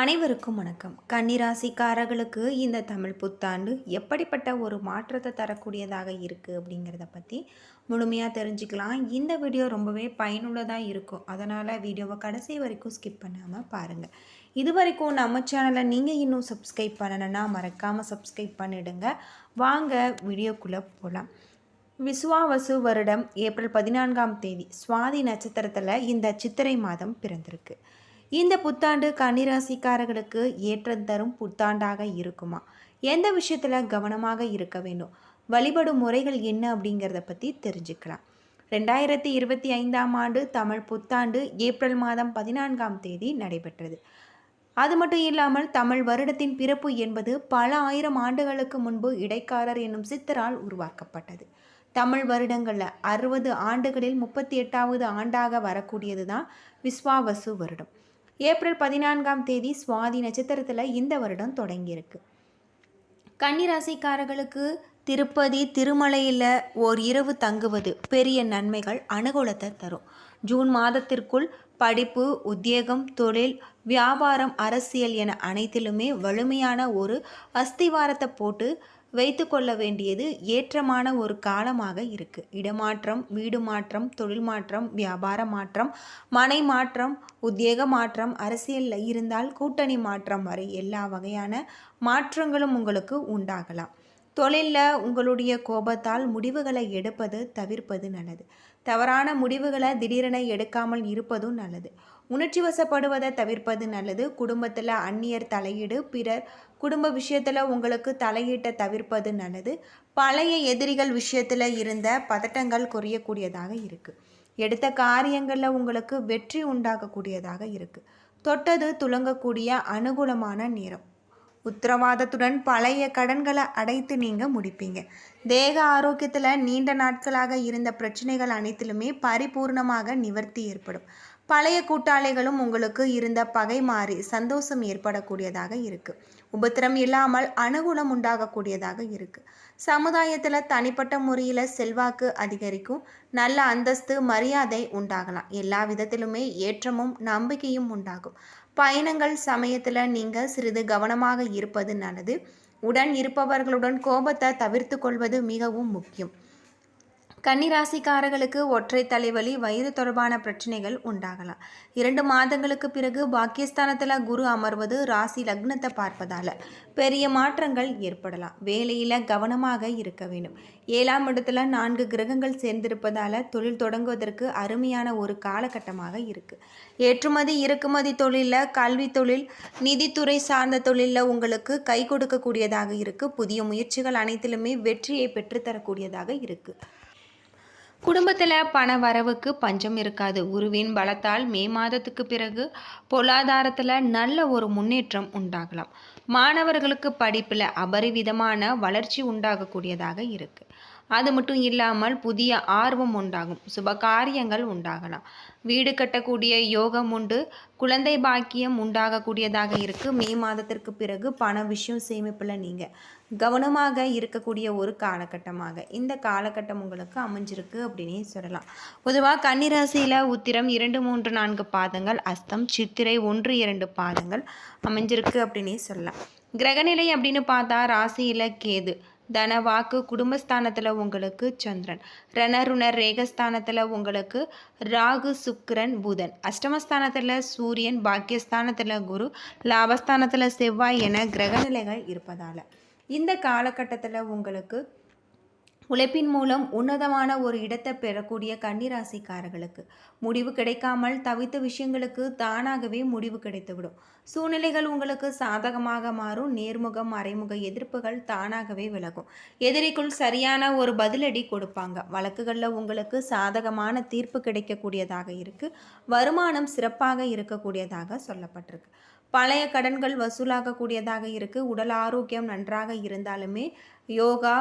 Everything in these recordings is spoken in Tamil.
அனைவருக்கும் வணக்கம். கன்னிராசிக்காரர்களுக்கு இந்த தமிழ் புத்தாண்டு எப்படிப்பட்ட ஒரு மாற்றத்தை தரக்கூடியதாக இருக்குது அப்படிங்கிறத பற்றி முழுமையாக தெரிஞ்சுக்கலாம். இந்த வீடியோ ரொம்பவே பயனுள்ளதாக இருக்கும். அதனால் வீடியோவை கடைசி வரைக்கும் ஸ்கிப் பண்ணாமல் பாருங்கள் இது வரைக்கும் நம்ம சேனலை நீங்கள் இன்னும் சப்ஸ்கிரைப் பண்ணணுன்னா மறக்காமல் சப்ஸ்கிரைப் பண்ணிடுங்க. வாங்க வீடியோக்குள்ளே போகலாம் விசுவாவசு வருடம் ஏப்ரல் பதினான்காம் தேதி சுவாதி நட்சத்திரத்தில் இந்த சித்திரை மாதம் பிறந்திருக்கு. இந்த புத்தாண்டு கன்னிராசிக்காரர்களுக்கு ஏற்றம் தரும் புத்தாண்டாக இருக்குமா? எந்த விஷயத்தில் கவனமாக இருக்க வேண்டும்? வழிபடும் முறைகள் என்ன அப்படிங்கிறத பற்றி தெரிஞ்சுக்கலாம். ரெண்டாயிரத்தி இருபத்தி ஐந்தாம் ஆண்டு தமிழ் புத்தாண்டு ஏப்ரல் மாதம் பதினான்காம் தேதி நடைபெற்றது. அது மட்டும் இல்லாமல் தமிழ் வருடத்தின் பிறப்பு என்பது பல ஆயிரம் ஆண்டுகளுக்கு முன்பு இடைக்காரர் என்னும் சித்தரால் உருவாக்கப்பட்டது. தமிழ் வருடங்களில் அறுபது ஆண்டுகளில் முப்பத்தி எட்டாவது ஆண்டாக வரக்கூடியது தான் விஸ்வாவசு வருடம். ஏப்ரல் பதினான்காம் தேதி சுவாதி நட்சத்திரத்தில் இந்த வருடம் தொடங்கியிருக்கு. கன்னிராசிக்காரர்களுக்கு திருப்பதி திருமலையில் ஓர் இரவு தங்குவது பெரிய நன்மைகள் அனுகூலத்தை தரும். ஜூன் மாதத்திற்குள் படிப்பு உத்தியோகம் தொழில் வியாபாரம் அரசியல் என அனைத்திலுமே வலிமையான ஒரு அஸ்திவாரத்தை போட்டு வைத்து கொள்ள வேண்டியது ஏற்றமான ஒரு காலமாக இருக்குது இடமாற்றம் வீடு மாற்றம் தொழில் மாற்றம் வியாபார மாற்றம் மனை மாற்றம் உத்தியோக மாற்றம் அரசியலில் இருந்தால் கூட்டணி மாற்றம் வரை எல்லா வகையான மாற்றங்களும் உங்களுக்கு உண்டாகலாம். தொழிலில் உங்களுடைய கோபத்தால் முடிவுகளை எடுப்பது தவிர்ப்பது நல்லது. தவறான முடிவுகளை திடீரென எடுக்காமல் இருப்பதும் நல்லது. உணர்ச்சி வசப்படுவதை தவிர்ப்பது நல்லது. குடும்பத்தில் அந்நியர் தலையீடு பிறர் குடும்ப விஷயத்தில் உங்களுக்கு தலையீட்டை தவிர்ப்பது நல்லது. பழைய எதிரிகள் விஷயத்தில் இருந்த பதட்டங்கள் குறையக்கூடியதாக இருக்குது எடுத்த காரியங்களில் உங்களுக்கு வெற்றி உண்டாகக்கூடியதாக இருக்குது தொட்டது துளங்கக்கூடிய அனுகூலமான நேரம். உத்தரவாதத்துடன் பழைய கடன்களை அடைத்து நீங்கள் முடிப்பீங்க. தேக ஆரோக்கியத்தில் நீண்ட நாட்களாக இருந்த பிரச்சனைகள் அனைத்திலுமே பரிபூர்ணமாக நிவர்த்தி ஏற்படும். பழைய கூட்டாளிகளும் உங்களுக்கு இருந்த பகை மாறி சந்தோஷம் ஏற்படக்கூடியதாக இருக்குது உபத்திரம் இல்லாமல் அனுகூலம் உண்டாகக்கூடியதாக இருக்குது சமுதாயத்தில் தனிப்பட்ட முறையில் செல்வாக்கு அதிகரிக்கும். நல்ல அந்தஸ்து மரியாதை உண்டாகலாம். எல்லா விதத்திலுமே ஏற்றமும் நம்பிக்கையும் உண்டாகும். பயணங்கள் சமயத்தில் நீங்கள் சிறிது கவனமாக இருப்பது நல்லது. உடன் இருப்பவர்களுடன் கோபத்தை தவிர்த்து கொள்வது மிகவும் முக்கியம். கன்னிராசிக்காரர்களுக்கு ஒற்றை தலைவலி வயிறு தொடர்பான பிரச்சனைகள் உண்டாகலாம். இரண்டு மாதங்களுக்கு பிறகு பாக்கியஸ்தானத்தில் குரு அமர்வது ராசி லக்னத்தை பார்ப்பதால் பெரிய மாற்றங்கள் ஏற்படலாம். வேலையில் கவனமாக இருக்க வேண்டும். ஏழாம் இடத்துல நான்கு கிரகங்கள் சேர்ந்திருப்பதால் தொழில் தொடங்குவதற்கு அருமையான ஒரு காலகட்டமாக இருக்குது ஏற்றுமதி இறக்குமதி தொழிலில் கல்வி தொழில் நிதித்துறை சார்ந்த தொழிலில் உங்களுக்கு கை கொடுக்கக்கூடியதாக இருக்குது புதிய முயற்சிகள் அனைத்திலுமே வெற்றியை பெற்றுத்தரக்கூடியதாக இருக்குது குடும்பத்தில் பண வரவுக்கு பஞ்சம் இருக்காது. குருவின் பலத்தால் மே மாதத்துக்கு பிறகு பொருளாதாரத்தில் நல்ல ஒரு முன்னேற்றம் உண்டாகலாம். மாணவர்களுக்கு படிப்பில் அபரிவிதமான வளர்ச்சி உண்டாகக்கூடியதாக இருக்குது அது மட்டும் இல்லாமல் புதிய ஆர்வம் உண்டாகும். சுப காரியங்கள் உண்டாகலாம். வீடு கட்டக்கூடிய யோகம் உண்டு. குழந்தை பாக்கியம் உண்டாகக்கூடியதாக இருக்குது மே மாதத்திற்கு பிறகு பண விஷயம் சேமிப்பில் நீங்கள் கவனமாக இருக்கக்கூடிய ஒரு காலகட்டமாக. இந்த காலகட்டம் உங்களுக்கு அமைஞ்சிருக்கு அப்படின்னே சொல்லலாம். பொதுவாக கன்னிராசியில் உத்திரம் இரண்டு மூன்று நான்கு பாதங்கள் அஸ்தம் சித்திரை ஒன்று இரண்டு பாதங்கள் அமைஞ்சிருக்கு அப்படின்னே சொல்லலாம். கிரகநிலை அப்படின்னு பார்த்தா ராசியில் கேது. தன வாக்கு குடும்பஸ்தானத்தில் உங்களுக்கு சந்திரன். ரணருணர் ரேகஸ்தானத்தில் உங்களுக்கு ராகு சுக்கரன் புதன். அஷ்டமஸ்தானத்தில் சூரியன் பாக்கியஸ்தானத்தில் குரு லாபஸ்தானத்தில் செவ்வாய் என கிரகநிலைகள் இருப்பதால். இந்த காலகட்டத்தில் உங்களுக்கு உழைப்பின் மூலம் உன்னதமான ஒரு இடத்தை பெறக்கூடிய கன்னிராசிக்காரர்களுக்கு முடிவு கிடைக்காமல் தவித்த விஷயங்களுக்கு தானாகவே முடிவு கிடைத்துவிடும். சூழ்நிலைகள் உங்களுக்கு சாதகமாக மாறும். நேர்முகம் மறைமுக எதிர்ப்புகள் தானாகவே விலகும். எதிரிக்குள் சரியான ஒரு பதிலடி கொடுப்பாங்க. வழக்குகளில் உங்களுக்கு சாதகமான தீர்ப்பு கிடைக்கக்கூடியதாக இருக்குது வருமானம் சிறப்பாக இருக்கக்கூடியதாக சொல்லப்பட்டிருக்கு. பழைய கடன்கள் வசூலாகக்கூடியதாக இருக்குது உடல் ஆரோக்கியம் நன்றாக இருந்தாலுமே யோகா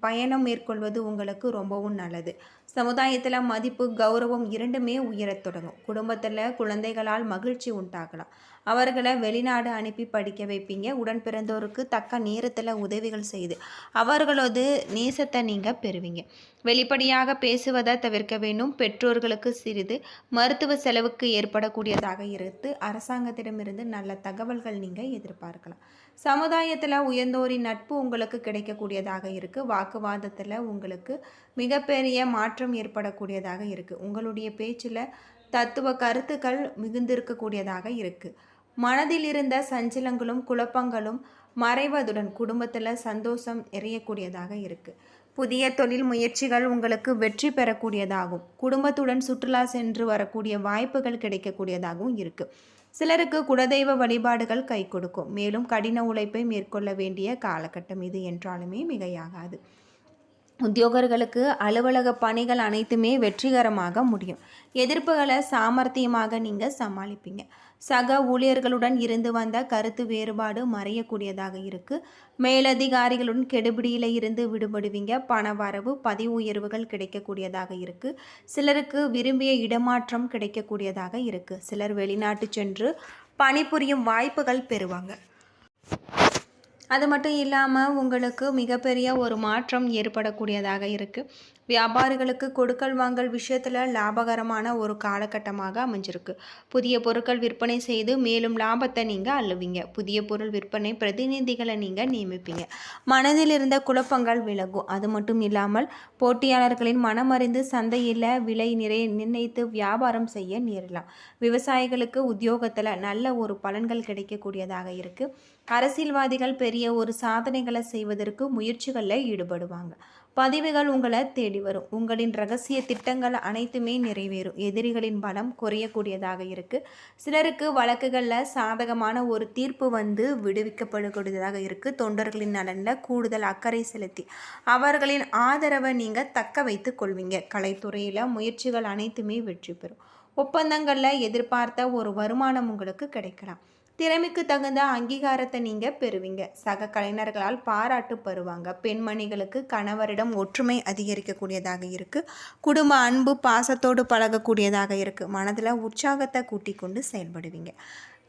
பயணம் மேற்கொள்வது உங்களுக்கு ரொம்பவும் நல்லது. சமுதாயத்தில் மதிப்பு கௌரவம் இரண்டுமே உயரத் தொடங்கும். குடும்பத்தில் குழந்தைகளால் மகிழ்ச்சி உண்டாகலாம். அவர்களை வெளிநாடு அனுப்பி படிக்க வைப்பீங்க. உடன் பிறந்தோருக்கு தக்க நேரத்தில் உதவிகள் செய்து அவர்களது நேசத்தை நீங்கள் பெறுவீங்க. வெளிப்படையாக பேசுவதை தவிர்க்க வேண்டும். பெற்றோர்களுக்கு சிறிது மருத்துவ செலவுக்கு ஏற்படக்கூடியதாக இருந்து அரசாங்கத்திடமிருந்து நல்ல தகவல்கள் நீங்கள் எதிர்பார்க்கலாம். சமுதாயத்தில் உயர்ந்தோரின் நட்பு உங்களுக்கு கிடைக்கக்கூடியதாக இருக்குது வாக்குவாதத்தில் உங்களுக்கு மிகப்பெரிய மாற்றம் ஏற்படக்கூடியதாக இருக்குது உங்களுடைய பேச்சில் தத்துவ கருத்துக்கள் மிகுந்திருக்கக்கூடியதாக இருக்குது மனதில் இருந்த சஞ்சலங்களும் குழப்பங்களும் மறைவதுடன் குடும்பத்தில் சந்தோஷம் எறியக்கூடியதாக இருக்குது புதிய தொழில் முயற்சிகள் உங்களுக்கு வெற்றி பெறக்கூடியதாகும். குடும்பத்துடன் சுற்றுலா சென்று வரக்கூடிய வாய்ப்புகள் கிடைக்கக்கூடியதாகவும் இருக்குது சிலருக்கு குலதெய்வ வழிபாடுகள் கை கொடுக்கும். மேலும் கடின உழைப்பை மேற்கொள்ள வேண்டிய காலகட்டம் இது என்றாலுமே மிகையாகாது. உத்தியோகர்களுக்கு அலுவலக பணிகள் அனைத்துமே வெற்றிகரமாக முடியும். எதிர்ப்புகளை சாமர்த்தியமாக நீங்கள் சமாளிப்பீங்க. சக ஊழியர்களுடன் இருந்து வந்த கருத்து வேறுபாடு மறையக்கூடியதாக இருக்குது மேலதிகாரிகளுடன் கெடுபிடியில் இருந்து விடுபடுவீங்க. பண வரவு பதிவு உயர்வுகள் கிடைக்கக்கூடியதாக இருக்குது சிலருக்கு விரும்பிய இடமாற்றம் கிடைக்கக்கூடியதாக இருக்குது சிலர் வெளிநாட்டு சென்று பணிபுரியும் வாய்ப்புகள் பெறுவாங்க. அது மட்டும் இல்லாமல் உங்களுக்கு மிகப்பெரிய ஒரு மாற்றம் ஏற்படக்கூடியதாக இருக்குது வியாபாரிகளுக்கு கொடுக்கல் வாங்கல் விஷயத்தில் லாபகரமான ஒரு காலகட்டமாக அமைஞ்சிருக்கு. புதிய பொருட்கள் விற்பனை செய்து மேலும் லாபத்தை நீங்கள் அள்ளுவீங்க. புதிய பொருள் விற்பனை பிரதிநிதிகளை நீங்கள் நியமிப்பீங்க. மனதில் இருந்த குழப்பங்கள் விலகும். அது மட்டும் இல்லாமல் போட்டியாளர்களின் மனமறிந்து சந்தையில் விலை நிறைய நிர்ணயித்து வியாபாரம் செய்ய நேரலாம் விவசாயிகளுக்கு உத்தியோகத்தில் நல்ல ஒரு பலன்கள் கிடைக்கக்கூடியதாக இருக்குது அரசியல்வாதிகள் பெரிய ஒரு சாதனைகளை செய்வதற்கு முயற்சிகளில் ஈடுபடுவாங்க. பதிவுகள் உங்களை தேடி வரும். உங்களின் ரகசிய திட்டங்கள் அனைத்துமே நிறைவேறும். எதிரிகளின் பலம் குறையக்கூடியதாக இருக்குது சிலருக்கு வழக்குகளில் சாதகமான ஒரு தீர்ப்பு வந்து விடுவிக்கப்படக்கூடியதாக இருக்குது தொண்டர்களின் நலனில் கூடுதல் அக்கறை செலுத்தி அவர்களின் ஆதரவை நீங்கள் தக்க வைத்து கொள்வீங்க. கலைத்துறையில் முயற்சிகள் அனைத்துமே வெற்றி பெறும். ஒப்பந்தங்களில் எதிர்பார்த்த ஒரு வருமானம் உங்களுக்கு கிடைக்கலாம். திறமைக்கு தகுந்த அங்கீகாரத்தை நீங்கள் பெறுவீங்க. சக கலைஞர்களால் பாராட்டு பெறுவாங்க. பெண்மணிகளுக்கு கணவரிடம் ஒற்றுமை அதிகரிக்கக்கூடியதாக இருக்குது குடும்ப அன்பு பாசத்தோடு பழகக்கூடியதாக இருக்குது மனதில் உற்சாகத்தை கூட்டி கொண்டு செயல்படுவீங்க.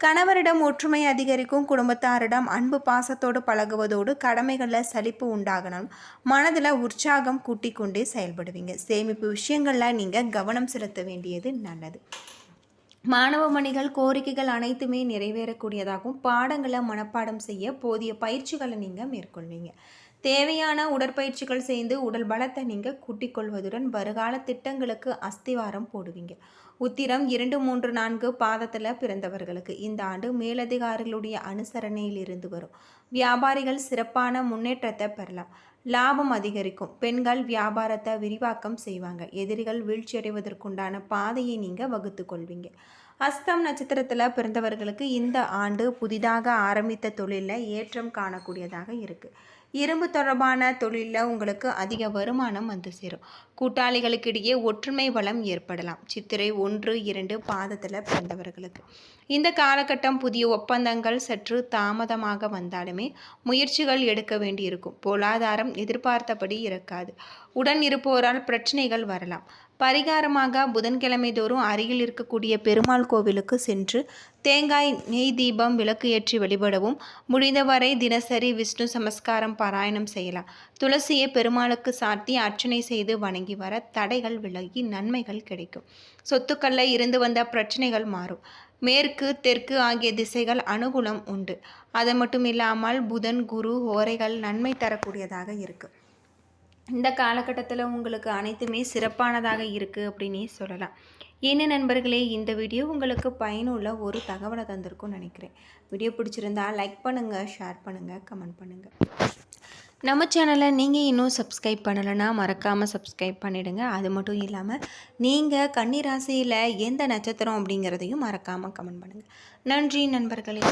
கணவரிடம் ஒற்றுமை அதிகரிக்கும் குடும்பத்தாரிடம் அன்பு பாசத்தோடு பழகுவதோடு கடமைகளில் சலிப்பு உண்டாகணும். மனதில் உற்சாகம் கூட்டிக் கொண்டே செயல்படுவீங்க. சேமிப்பு விஷயங்களில் நீங்கள் கவனம் செலுத்த வேண்டியது நல்லது. மாணவ மணிகள் கோரிக்கைகள் அனைத்துமே நிறைவேறக்கூடியதாகவும் பாடங்களை மனப்பாடம் செய்ய போதிய பயிற்சிகளை நீங்கள் மேற்கொள்வீங்க. தேவையான உடற்பயிற்சிகள் செய்து உடல் பலத்தை நீங்கள் கூட்டிக்கொள்வதுடன் வருகால திட்டங்களுக்கு அஸ்திவாரம் போடுவீங்க. உத்திரம் இரண்டு மூன்று நான்கு பாதத்தில் பிறந்தவர்களுக்கு இந்த ஆண்டு மேலதிகாரிகளுடைய அனுசரணையில் இருந்து வரும். வியாபாரிகள் சிறப்பான முன்னேற்றத்தை பெறலாம். லாபம் அதிகரிக்கும். பெண்கள் வியாபாரத்தை விரிவாக்கம் செய்வாங்க. எதிரிகள் வீழ்ச்சியடைவதற்குண்டான பாதையை நீங்கள் வகுத்து கொள்வீங்க அஸ்தம் நட்சத்திரத்தில் பிறந்தவர்களுக்கு இந்த ஆண்டு புதிதாக ஆரம்பித்த தொழிலில் ஏற்றம் காணக்கூடியதாக இருக்குது இரும்பு தொடர்பான தொழிலில் உங்களுக்கு அதிக வருமானம் வந்து சேரும். கூட்டாளிகளுக்கிடையே ஒற்றுமை வளம் ஏற்படலாம். சித்திரை ஒன்று இரண்டு பாதத்தில் பிறந்தவர்களுக்கு. இந்த காலகட்டம் புதிய ஒப்பந்தங்கள் சற்று தாமதமாக வந்தாலுமே முயற்சிகள் எடுக்க வேண்டியிருக்கும். பொருளாதாரம் எதிர்பார்த்தபடி இருக்காது. உடன் இருப்போரால் பிரச்சனைகள் வரலாம். பரிகாரமாக புதன்கிழமை தோறும் அருகில் இருக்கக்கூடிய பெருமாள் கோவிலுக்கு சென்று தேங்காய் நெய் தீபம் விளக்கு ஏற்றி வழிபடவும் முடிந்தவரை தினசரி விஷ்ணு சமஸ்காரம் பாராயணம் செய்யலாம். துளசியை பெருமாளுக்கு சாத்தி அர்ச்சனை செய்து வணங்கி வர தடைகள் விலகி நன்மைகள் கிடைக்கும். சொத்துக்களில் இருந்து வந்த பிரச்சனைகள் மாறும். மேற்கு தெற்கு ஆகிய திசைகள் அனுகூலம் உண்டு. அது மட்டும் இல்லாமல் புதன் குரு ஓரைகள் நன்மை தரக்கூடியதாக இருக்குது இந்த காலகட்டத்தில் உங்களுக்கு அனைத்துமே சிறப்பானதாக இருக்குது அப்படின்னே சொல்லலாம். என்ன நண்பர்களே இந்த வீடியோ உங்களுக்கு பயனுள்ள ஒரு தகவலை தந்திருக்கும்னு நினைக்கிறேன். வீடியோ பிடிச்சிருந்தா லைக் பண்ணுங்கள் ஷேர் பண்ணுங்கள் கமெண்ட் பண்ணுங்கள் நம்ம சேனலை நீங்கள் இன்னும் சப்ஸ்கிரைப் பண்ணலைன்னா மறக்காமல் சப்ஸ்கிரைப் பண்ணிவிடுங்க அது மட்டும் இல்லாமல் நீங்கள் கன்னிராசியில் எந்த நட்சத்திரம் அப்படிங்கிறதையும் மறக்காமல் கமெண்ட் பண்ணுங்கள் நன்றி நண்பர்களே.